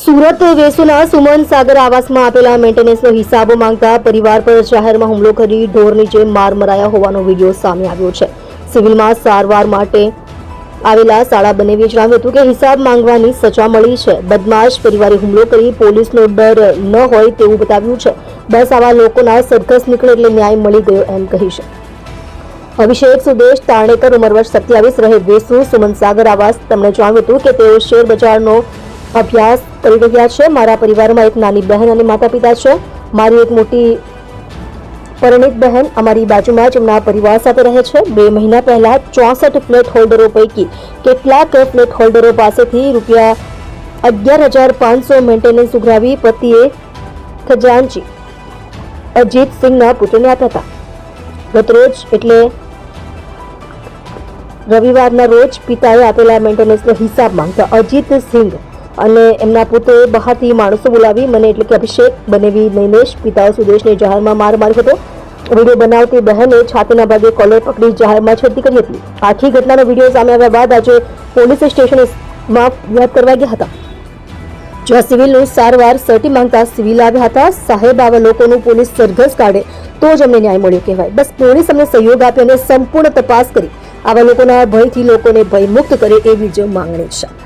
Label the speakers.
Speaker 1: સુરત વેસુના સુમન સાગર આવાસમાં આપેલા મેન્ટેનન્સનો હિસાબ માંગતા પરિવાર પર જાહેરમાં હુમલો કરી ઢોર નીચે માર મરાયા હોવાનો વીડિયો સામે આવ્યો છે. સિવિલમાં સારવાર માટે આવેલા શાળા બનેવીએ જણાવ્યું હતું કે હિસાબ માંગવાની સજા મળી છે. બદમાશ પરિવારે હુમલો કરી પોલીસનો ડર ન હોય તેવું બતાવ્યું છે. બસ આવા લોકોના સરઘસ નીકળે એટલે ન્યાય મળી ગયો એમ કહી છે. અભિષેક સુદેશ તારણેકર ઉંમર સત્યાવીસ રહે. વેસુ સુમન સાગર આવાસ તેમણે જણાવ્યું હતું કે તેઓ શેર બજારનો અભ્યાસ કરી રહ્યા છે. મારા પરિવારમાં એક નાની બહેન અને માતા પિતા છે. મારી એક મોટી પરિણીત બહેન અમારી બાજુમાં જ એમના પરિવાર સાથે રહે છે. બે મહિના પહેલાં ચોસઠ ફ્લેટ હોલ્ડરો પૈકી કેટલાક ફ્લેટ હોલ્ડરો પાસેથી રૂપિયા અગિયાર હજાર પાંચસો મેન્ટેનન્સ ઉઘરાવી પતિએ ખજાનચી અજીત સિંહના પુત્રને આપ્યા હતા. ગતરોજ એટલે રવિવારના રોજ પિતાએ આપેલા મેન્ટેનન્સનો હિસાબ માંગતા અજીત સિંહ અને એમના પોતે બહારથી માણસો બોલાવી મને એટલે કે અભિષેક બનેવી નૈનેશ, પિતા સુદેશને જાહેરમાં માર માર્યો હતો. વીડિયો બનાવતી બહેને છાતીના ભાગે કોલર પકડી જાહેરમાં છેડતી કરી હતી. આખી ઘટનાનો વીડિયો સામે આવ્યા બાદ આજે પોલીસ સ્ટેશનમાં યાદ કરવા ગયા હતા. જ્યાં સિવિલનું સારવાર સર્ટી માંગતા સિવિલ આવ્યા હતા. સાહેબ આવા લોકોનું પોલીસ સરઘસ કાઢે તો જ અમને ન્યાય મળ્યો કહેવાય. બસ પોલીસ અમને સહયોગ આપ્યો અને સંપૂર્ણ તપાસ કરી. આવા લોકોના ભયથી લોકોને ભયમુક્ત કરે એવી જ માંગણી છે.